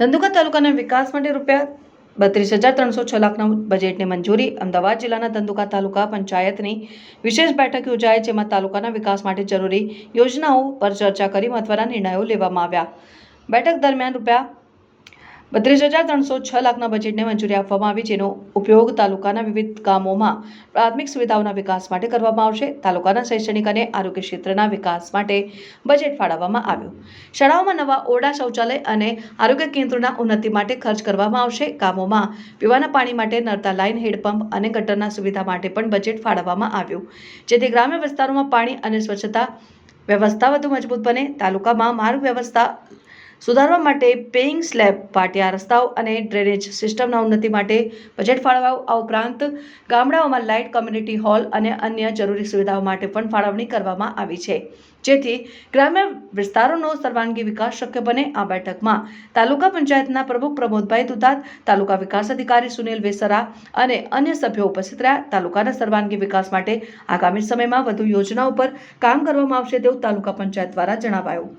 ધંધુકા તાલુકાના વિકાસ માટે રૂપિયા બત્રીસ હજાર ત્રણસો છ લાખના બજેટની મંજૂરી. અમદાવાદ જિલ્લાના ધંધુકા તાલુકા પંચાયતની વિશેષ બેઠક યોજાઈ જેમાં તાલુકાના વિકાસ માટે જરૂરી યોજનાઓ પર ચર્ચા કરી મહત્વના નિર્ણયો લેવામાં આવ્યા. બેઠક દરમિયાન રૂપિયા બત્રીસ હજાર ત્રણસો છ લાખના બજેટને મંજૂરી આપવામાં આવી, જેનો ઉપયોગ તાલુકાના વિવિધ ગામોમાં પ્રાથમિક સુવિધાઓના વિકાસ માટે કરવામાં આવશે. તાલુકાના શૈક્ષણિક અને આરોગ્ય ક્ષેત્રના વિકાસ માટે બજેટ ફાળવવામાં આવ્યું. શાળાઓમાં નવા ઓરડા શૌચાલય અને આરોગ્ય કેન્દ્રોના ઉન્નતિ માટે ખર્ચ કરવામાં આવશે. ગામોમાં પીવાના પાણી માટે નર્તા લાઇન હેડપંપ અને ગટરના સુવિધા માટે પણ બજેટ ફાળવવામાં આવ્યું, જેથી ગ્રામ્ય વિસ્તારોમાં પાણી અને સ્વચ્છતા વ્યવસ્થા વધુ મજબૂત બને. તાલુકામાં માર્ગ વ્યવસ્થા સુધારવા માટે પેઇંગ સ્લેબ પાટિયા રસ્તાઓ અને ડ્રેનેજ સિસ્ટમના ઉન્નતિ માટે બજેટ ફાળવાયું આ ઉપરાંત ગામડાઓમાં લાઇટ કમ્યુનિટી હોલ અને અન્ય જરૂરી સુવિધાઓ માટે પણ ફાળવણી કરવામાં આવી છે. જેથી ગ્રામ્ય વિસ્તારોનો સર્વાંગી વિકાસ શક્ય બને આ બેઠકમાં. તાલુકા પંચાયતના પ્રમુખ પ્રમોદભાઈ દુધાત, તાલુકા વિકાસ અધિકારી સુનિલ વેસરા અને અન્ય સભ્યો ઉપસ્થિત રહ્યા. તાલુકાના સર્વાંગી વિકાસ માટે આગામી સમયમાં વધુ યોજનાઓ પર કામ કરવામાં આવશે તેવું તાલુકા પંચાયત દ્વારા જણાવાયું.